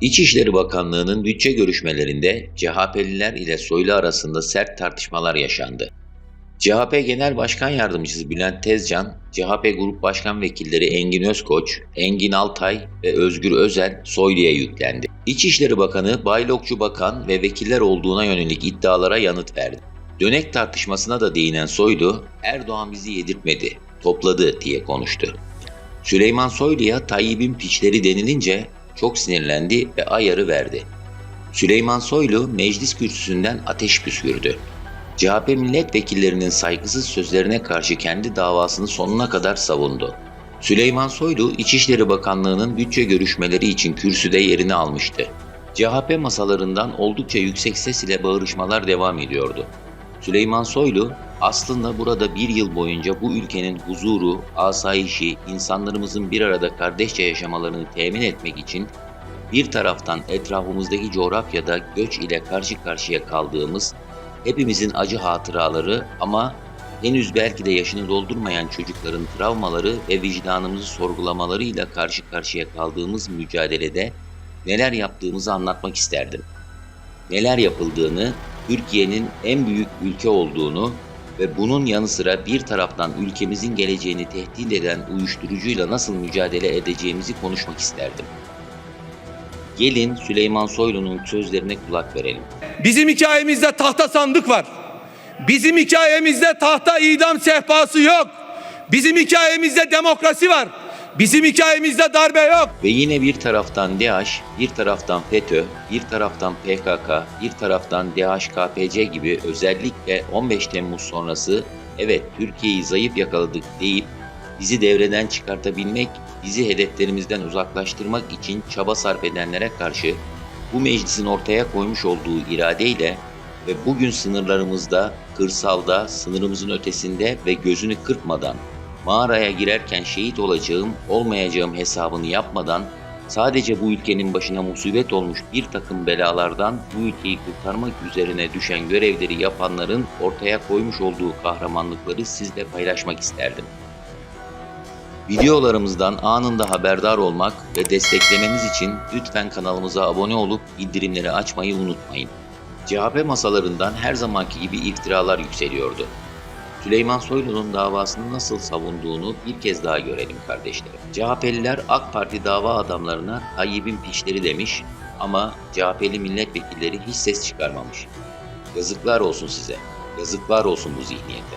İçişleri Bakanlığı'nın bütçe görüşmelerinde CHP'liler ile Soylu arasında sert tartışmalar yaşandı. CHP Genel Başkan Yardımcısı Bülent Tezcan, CHP Grup Başkan Vekilleri Engin Özkoç, Engin Altay ve Özgür Özel Soylu'ya yüklendi. İçişleri Bakanı, Baylokçu Bakan ve vekiller olduğuna yönelik iddialara yanıt verdi. Dönek tartışmasına da değinen Soylu, Erdoğan bizi yedirtmedi, topladı diye konuştu. Süleyman Soylu'ya Tayyip'in piçleri denilince çok sinirlendi ve ayarı verdi. Süleyman Soylu meclis kürsüsünden ateş püskürdü. CHP milletvekillerinin saygısız sözlerine karşı kendi davasını sonuna kadar savundu. Süleyman Soylu, İçişleri Bakanlığı'nın bütçe görüşmeleri için kürsüde yerini almıştı. CHP masalarından oldukça yüksek ses ile bağırışmalar devam ediyordu. Süleyman Soylu, aslında burada bir yıl boyunca bu ülkenin huzuru, asayişi, insanlarımızın bir arada kardeşçe yaşamalarını temin etmek için bir taraftan etrafımızdaki coğrafyada göç ile karşı karşıya kaldığımız hepimizin acı hatıraları ama henüz belki de yaşını doldurmayan çocukların travmaları ve vicdanımızı sorgulamalarıyla karşı karşıya kaldığımız mücadelede neler yaptığımızı anlatmak isterdim. Neler yapıldığını, Türkiye'nin en büyük ülke olduğunu ve bunun yanı sıra bir taraftan ülkemizin geleceğini tehdit eden uyuşturucuyla nasıl mücadele edeceğimizi konuşmak isterdim. Gelin Süleyman Soylu'nun sözlerine kulak verelim. Bizim hikayemizde tahta sandık var. Bizim hikayemizde tahta idam sehpası yok. Bizim hikayemizde demokrasi var. Bizim hikayemizde darbe yok. Ve yine bir taraftan DAEŞ, bir taraftan FETÖ, bir taraftan PKK, bir taraftan DHKPC gibi özellikle 15 Temmuz sonrası evet Türkiye'yi zayıf yakaladık deyip bizi devreden çıkartabilmek, bizi hedeflerimizden uzaklaştırmak için çaba sarf edenlere karşı bu meclisin ortaya koymuş olduğu iradeyle ve bugün sınırlarımızda, kırsalda, sınırımızın ötesinde ve gözünü kırpmadan mağaraya girerken şehit olacağım, olmayacağım hesabını yapmadan sadece bu ülkenin başına musibet olmuş bir takım belalardan bu ülkeyi kurtarmak üzerine düşen görevleri yapanların ortaya koymuş olduğu kahramanlıkları sizle paylaşmak isterdim. Videolarımızdan anında haberdar olmak ve desteklemeniz için lütfen kanalımıza abone olup bildirimleri açmayı unutmayın. CHP masalarından her zamanki gibi iftiralar yükseliyordu. Süleyman Soylu'nun davasını nasıl savunduğunu bir kez daha görelim kardeşlerim. CHP'liler AK Parti dava adamlarına Tayyip'in pişleri demiş ama CHP'li milletvekilleri hiç ses çıkarmamış. Yazıklar olsun size. Yazıklar olsun bu zihniyete.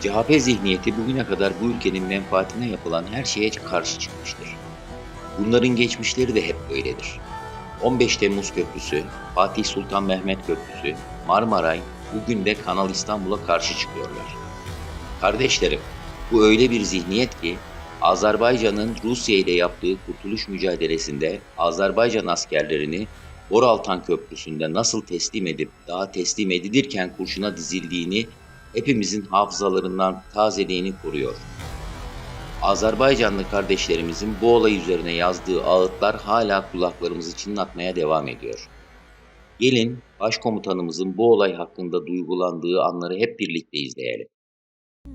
CHP zihniyeti bugüne kadar bu ülkenin menfaatine yapılan her şeye karşı çıkmıştır. Bunların geçmişleri de hep böyledir. 15 Temmuz Köprüsü, Fatih Sultan Mehmet Köprüsü, Marmaray, bugün de Kanal İstanbul'a karşı çıkıyorlar. Kardeşlerim, bu öyle bir zihniyet ki Azerbaycan'ın Rusya ile yaptığı kurtuluş mücadelesinde Azerbaycan askerlerini Boraltan Köprüsü'nde nasıl teslim edip daha teslim edilirken kurşuna dizildiğini hepimizin hafızalarından tazeliğini koruyor. Azerbaycanlı kardeşlerimizin bu olay üzerine yazdığı ağıtlar hala kulaklarımızı çınlatmaya devam ediyor. Gelin başkomutanımızın bu olay hakkında duygulandığı anları hep birlikte izleyelim.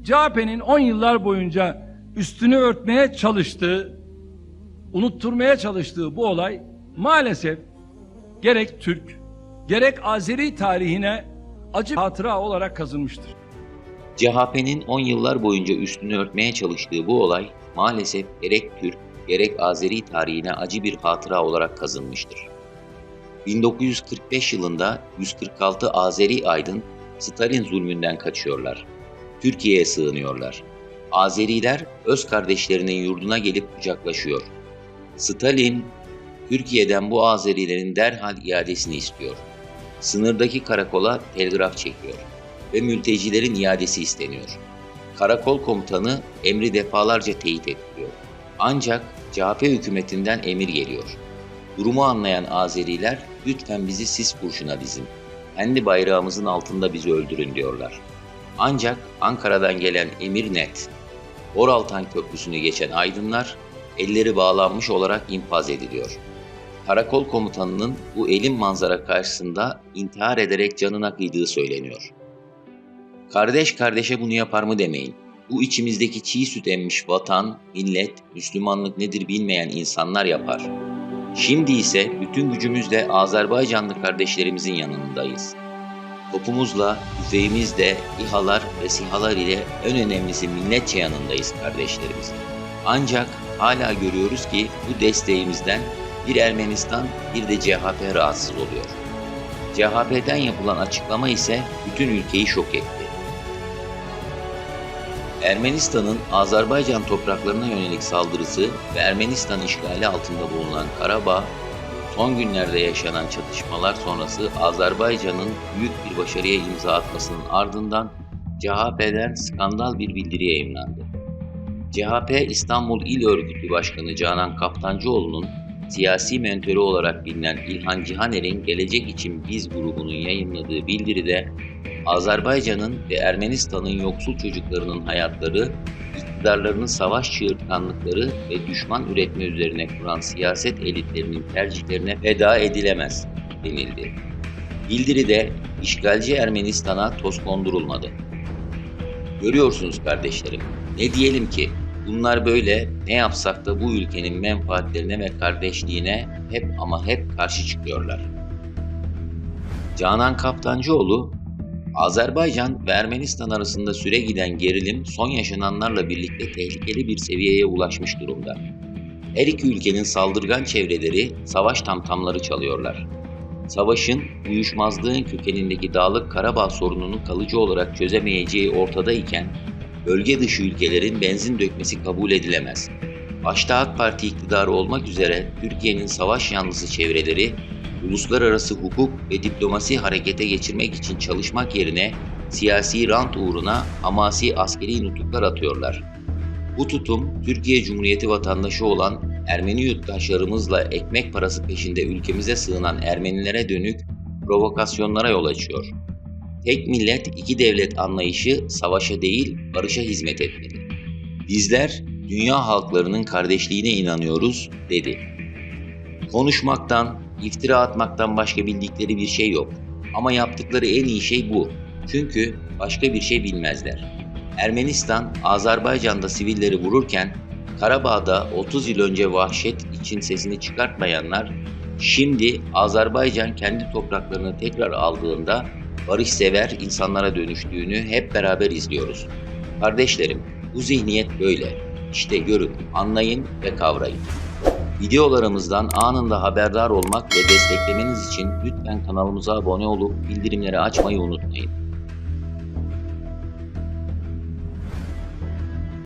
CHP'nin 10 yıllar boyunca üstünü örtmeye çalıştığı, unutturmaya çalıştığı bu olay maalesef gerek Türk, gerek Azeri tarihine acı hatıra olarak kazınmıştır. CHP'nin 10 yıllar boyunca üstünü örtmeye çalıştığı bu olay maalesef gerek Türk gerek Azeri tarihine acı bir hatıra olarak kazınmıştır. 1945 yılında 146 Azeri aydın Stalin zulmünden kaçıyorlar. Türkiye'ye sığınıyorlar. Azeriler öz kardeşlerinin yurduna gelip kucaklaşıyor. Stalin, Türkiye'den bu Azerilerin derhal iadesini istiyor. Sınırdaki karakola telgraf çekiyor ve mültecilerin iadesi isteniyor. Karakol komutanı emri defalarca teyit ettiriyor. Ancak CHP hükümetinden emir geliyor. Durumu anlayan Azeriler lütfen bizi sis kurşuna dizin. Kendi bayrağımızın altında bizi öldürün diyorlar. Ancak Ankara'dan gelen emir net. Oraltan Köprüsü'nü geçen aydınlar elleri bağlanmış olarak infaz ediliyor. Karakol komutanının bu elin manzara karşısında intihar ederek canına kıydığı söyleniyor. Kardeş kardeşe bunu yapar mı demeyin. Bu içimizdeki çiğ süt emmiş vatan, millet, Müslümanlık nedir bilmeyen insanlar yapar. Şimdi ise bütün gücümüzle Azerbaycanlı kardeşlerimizin yanındayız. Topumuzla, tüfeğimizle, İHA'lar ve SİHA'lar ile en önemlisi milletçe yanındayız kardeşlerimiz. Ancak hala görüyoruz ki bu desteğimizden bir Ermenistan bir de CHP rahatsız oluyor. CHP'den yapılan açıklama ise bütün ülkeyi şok etti. Ermenistan'ın Azerbaycan topraklarına yönelik saldırısı ve Ermenistan işgali altında bulunan Karabağ, son günlerde yaşanan çatışmalar sonrası Azerbaycan'ın büyük bir başarıya imza atmasının ardından CHP'den skandal bir bildiri yayımlandı. CHP İstanbul İl Örgütü Başkanı Canan Kaftancıoğlu'nun siyasi mentörü olarak bilinen İlhan Cihaner'in Gelecek İçin Biz grubunun yayınladığı bildiride Azerbaycan'ın ve Ermenistan'ın yoksul çocuklarının hayatları, iktidarlarının savaş çığırtkanlıkları ve düşman üretme üzerine kuran siyaset elitlerinin tercihlerine feda edilemez denildi. Bildiride işgalci Ermenistan'a toz kondurulmadı. Görüyorsunuz kardeşlerim, ne diyelim ki bunlar böyle ne yapsak da bu ülkenin menfaatlerine ve kardeşliğine hep ama hep karşı çıkıyorlar. Canan Kaptancıoğlu Azerbaycan ve Ermenistan arasında süre giden gerilim son yaşananlarla birlikte tehlikeli bir seviyeye ulaşmış durumda. Her iki ülkenin saldırgan çevreleri savaş tamtamları çalıyorlar. Savaşın, uyuşmazlığın kökenindeki Dağlık Karabağ sorununu kalıcı olarak çözemeyeceği ortadayken, bölge dışı ülkelerin benzin dökmesi kabul edilemez. Başta AK Parti iktidarı olmak üzere Türkiye'nin savaş yanlısı çevreleri uluslararası hukuk ve diplomasi harekete geçirmek için çalışmak yerine siyasi rant uğruna hamasi askeri nutuklar atıyorlar. Bu tutum Türkiye Cumhuriyeti vatandaşı olan Ermeni yurttaşlarımızla ekmek parası peşinde ülkemize sığınan Ermenilere dönük provokasyonlara yol açıyor. Tek millet, iki devlet anlayışı savaşa değil barışa hizmet etmeli. Bizler dünya halklarının kardeşliğine inanıyoruz dedi. Konuşmaktan, iftira atmaktan başka bildikleri bir şey yok. Ama yaptıkları en iyi şey bu. Çünkü başka bir şey bilmezler. Ermenistan, Azerbaycan'da sivilleri vururken, Karabağ'da 30 yıl önce vahşet için sesini çıkartmayanlar, şimdi Azerbaycan kendi topraklarını tekrar aldığında barışsever insanlara dönüştüğünü hep beraber izliyoruz. Kardeşlerim, bu zihniyet böyle. İşte görün, anlayın ve kavrayın. Videolarımızdan anında haberdar olmak ve desteklemeniz için lütfen kanalımıza abone olup bildirimleri açmayı unutmayın.